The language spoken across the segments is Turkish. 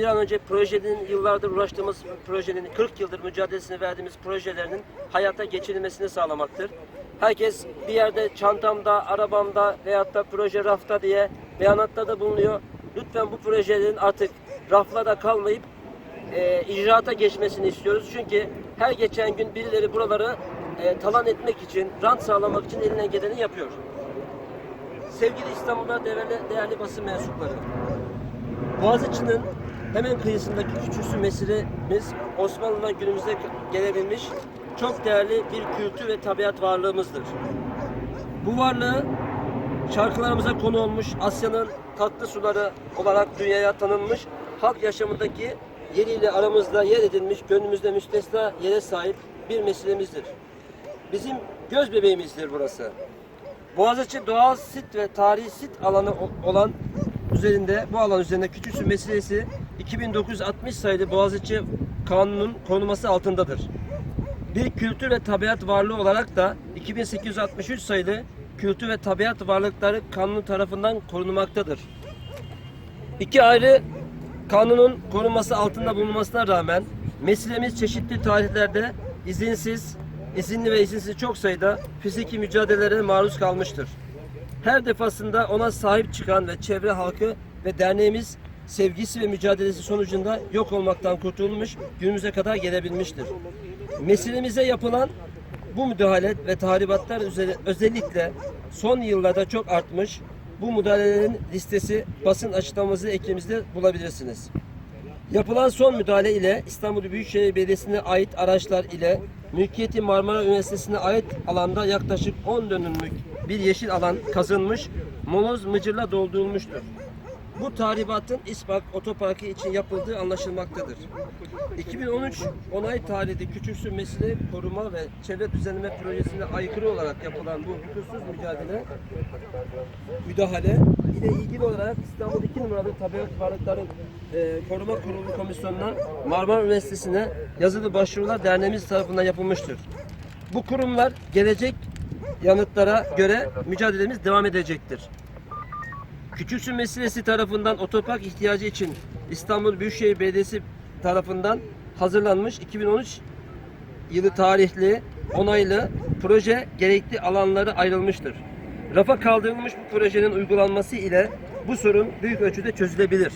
bir an önce projenin yıllardır uğraştığımız projenin 40 yıldır mücadelesini verdiğimiz projelerinin hayata geçirilmesini sağlamaktır. Herkes bir yerde çantamda, arabamda veyahut da proje rafta diye beyanatta da bulunuyor. Lütfen bu projelerin artık raflarda kalmayıp e, icraata geçmesini istiyoruz. Çünkü her geçen gün birileri buraları e, talan etmek için, rant sağlamak için elinden geleni yapıyor. Sevgili İstanbul'da değerli, değerli basın mensupları, Boğaziçi'nin hemen kıyısındaki küçüksü mesirimiz Osmanlı'dan günümüze gelebilmiş çok değerli bir kültür ve tabiat varlığımızdır. Bu varlığı şarkılarımıza konu olmuş Asya'nın tatlı suları olarak dünyaya tanınmış halk yaşamındaki yeriyle aramızda yer edilmiş gönlümüzde müstesna yere sahip bir meselemizdir. Bizim göz bebeğimizdir burası. Boğaziçi doğal sit ve tarihi sit alanı olan üzerinde bu alan üzerinde Küçüksü meselesi 2960 sayılı Boğaziçi Kanunu'nun koruması altındadır. Bir kültür ve tabiat varlığı olarak da 2863 sayılı Kültür ve Tabiat Varlıkları Kanunu tarafından korunmaktadır. İki ayrı kanunun korunması altında bulunmasına rağmen meselemiz çeşitli tarihlerde izinsiz, izinli ve izinsiz çok sayıda fiziki mücadelelere maruz kalmıştır. Her defasında ona sahip çıkan ve çevre halkı ve derneğimiz sevgisi ve mücadelesi sonucunda yok olmaktan kurtulmuş, günümüze kadar gelebilmiştir. Meselemize yapılan bu müdahale ve tahribatlar özellikle son yıllarda çok artmış. Bu müdahalelerin listesi basın açıklamamızı eklemizde bulabilirsiniz. Yapılan son müdahale ile İstanbul Büyükşehir Belediyesi'ne ait araçlar ile mülkiyeti Marmara Üniversitesi'ne ait alanda yaklaşık 10 dönümlük bir yeşil alan kazınmış, moloz mıcırla doldurulmuştur. Bu tahribatın İspak Otoparkı için yapıldığı anlaşılmaktadır. 2013 onay tarihli Küçüksü Mesire Koruma ve Çevre Düzenleme Projesi'ne aykırı olarak yapılan bu hukuksuz mücadele müdahale ile ilgili olarak İstanbul 2 numaralı Tabiat Varlıkları e, Koruma Kurulu Komisyonu'na Marmara Üniversitesi'ne yazılı başvurular derneğimiz tarafından yapılmıştır. Bu kurumlar gelecek yanıtlara göre mücadelemiz devam edecektir. Küçüksü meselesi tarafından otopark ihtiyacı için İstanbul Büyükşehir Belediyesi tarafından hazırlanmış 2013 yılı tarihli onaylı proje gerekli alanları ayrılmıştır. Rafa kaldırılmış bu projenin uygulanması ile bu sorun büyük ölçüde çözülebilir.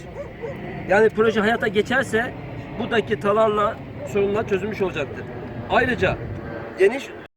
Yani proje hayata geçerse buradaki talanla sorunlar çözülmüş olacaktır. Ayrıca geniş